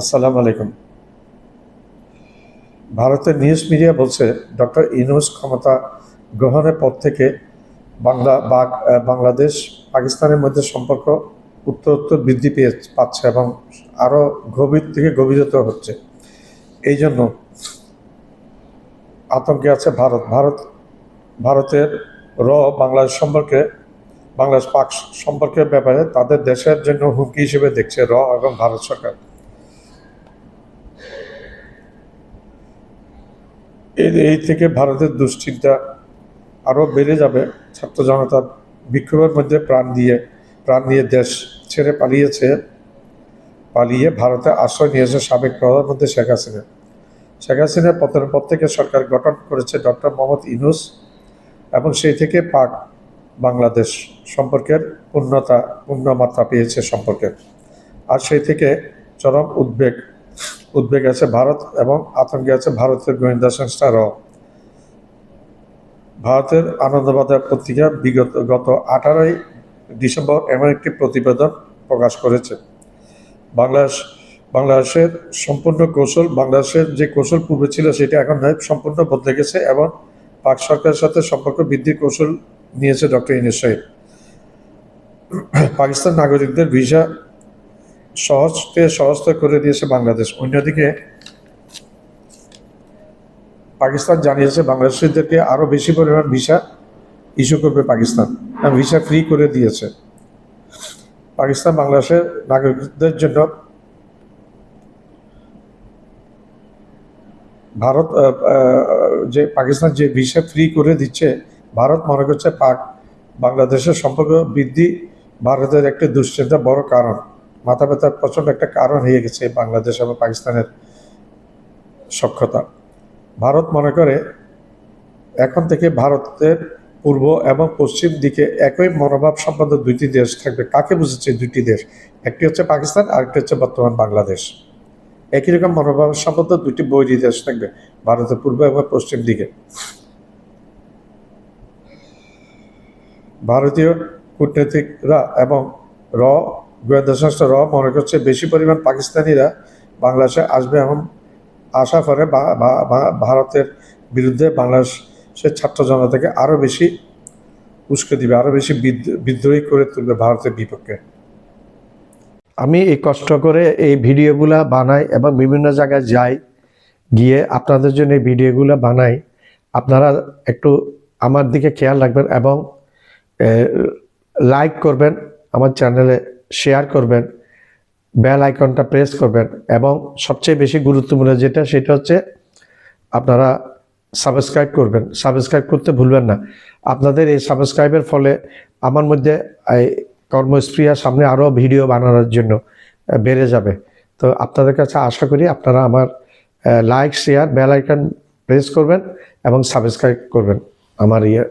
আসসালামু আলাইকুম। ভারতের নিউজ মিডিয়া বলছে, ডক্টর ইনুস ক্ষমতা গ্রহণের পর থেকে বাংলা বাংলাদেশ, পাকিস্তানের মধ্যে সম্পর্ক উত্তরোত্তর বৃদ্ধি পেয়ে পাচ্ছে এবং আরও গভীর থেকে গভীরতর হচ্ছে। এই জন্য আতঙ্কে আছে ভারত। ভারত, ভারতের র বাংলাদেশ সম্পর্কে, বাংলাদেশ পাক সম্পর্কের ব্যাপারে তাদের দেশের জন্য হুমকি হিসেবে দেখছে র এবং ভারত সরকার। এই থেকে ভারতের দুশ্চিন্তা আরও বেড়ে যাবে, ছাত্র জনতার বিক্ষোভের মধ্যে প্রাণ দিয়ে প্রাণ দিয়ে দেশ ছেড়ে পালিয়েছে, পালিয়ে ভারতে আশ্রয় নিয়েছে সাবেক প্রধানমন্ত্রী শেখ হাসিনা। শেখ হাসিনার পতনের পর থেকে সরকার গঠন করেছে ডক্টর মোহাম্মদ ইনুস এবং সেই থেকে পাক বাংলাদেশ সম্পর্কের উন্নতা উন্নমাত্রা পেয়েছে সম্পর্কের আর সেই থেকে চরম উদ্বেগ উদ্বেগ আছে ভারত এবং আতঙ্কে আছে ভারতের গোয়েন্দা সংস্থা র ভারতের আনন্দবাজার পত্রিকা বিগত গত আঠারোই ডিসেম্বর এমন একটি প্রতিবেদন প্রকাশ করেছে। বাংলাদেশ, বাংলাদেশের সম্পূর্ণ কৌশল, বাংলাদেশের যে কৌশল পূর্বে ছিল সেটা এখন সম্পূর্ণ বদলে গেছে এবং পাক সরকারের সাথে সম্পর্ক বৃদ্ধির কৌশল নিয়েছে ডক্টর ইনিস সাহেব। পাকিস্তান নাগরিকদের ভিসা সহজ থেকে সহজতর করে দিয়েছে বাংলাদেশ। অন্যদিকে পাকিস্তান জানিয়েছে বাংলাদেশিদেরকে আরও বেশি পরিমাণ ভিসা ইস্যু করবে পাকিস্তান। ভিসা ফ্রি করে দিয়েছে। পাকিস্তান বাংলাদেশের নাগরিকদের জন্য ভারত যে পাকিস্তান যে ভিসা ফ্রি করে দিচ্ছে, ভারত মনে করছে পাক বাংলাদেশের সম্পর্ক বৃদ্ধি ভারতের একটা দুশ্চিন্তা বড় কারণ। মাথা ব্যথার প্রচণ্ড একটা কারণ হয়ে গেছে বাংলাদেশ এবং পাকিস্তানের সক্ষতা। ভারত মনে করে এখন থেকে ভারতের পূর্ব এবং পশ্চিম দিকে একই মনোভাব সম্বন্ধ দুইটি দেশ থাকবে। কাকে বুঝেছে দুইটি দেশ? একটি হচ্ছে পাকিস্তান, আরেকটি হচ্ছে বর্তমান বাংলাদেশ। একই রকম মনোভাব সম্বন্ধ দুইটি বৈরী দেশ থাকবে ভারতের পূর্ব এবং পশ্চিম দিকে। ভারতীয় কূটনীতিকরা এবং র গোয়েন্দা সংস্থা র মনে করছে বেশি পরিমাণ পাকিস্তানিরা বাংলাদেশে আসবে এবং আশা করে ভারতের বিরুদ্ধে বাংলাদেশের ছাত্র জনতাকে আরও বেশি উস্কে দিবে আরও বেশি বিদ- বিদ্রোহী করে তুলবে ভারতের বিপক্ষে। আমি এই কষ্ট করে এই ভিডিওগুলা বানাই এবং বিভিন্ন জায়গায় যাই, গিয়ে আপনাদের জন্য এই ভিডিওগুলো বানাই। আপনারা একটু আমার দিকে খেয়াল রাখবেন এবং লাইক করবেন আমার চ্যানেলে শেয়ার করবেন বেল আইকনটা প্রেস করবেন এবং সবচেয়ে বেশি গুরুত্বপূর্ণ যেটা সেটা হচ্ছে আপনারা সাবস্ক্রাইব করবেন। সাবস্ক্রাইব করতে ভুলবেন না। আপনাদের এই সাবস্ক্রাইবের ফলে আমার মধ্যে এই কর্মস্প্রিয়া সামনে আরও ভিডিও বানানোর জন্য বেড়ে যাবে। তো আপনাদের কাছে আশা করি আপনারা আমার like share bell icon press করবেন এবং সাবস্ক্রাইব করবেন। আমার ইয়ে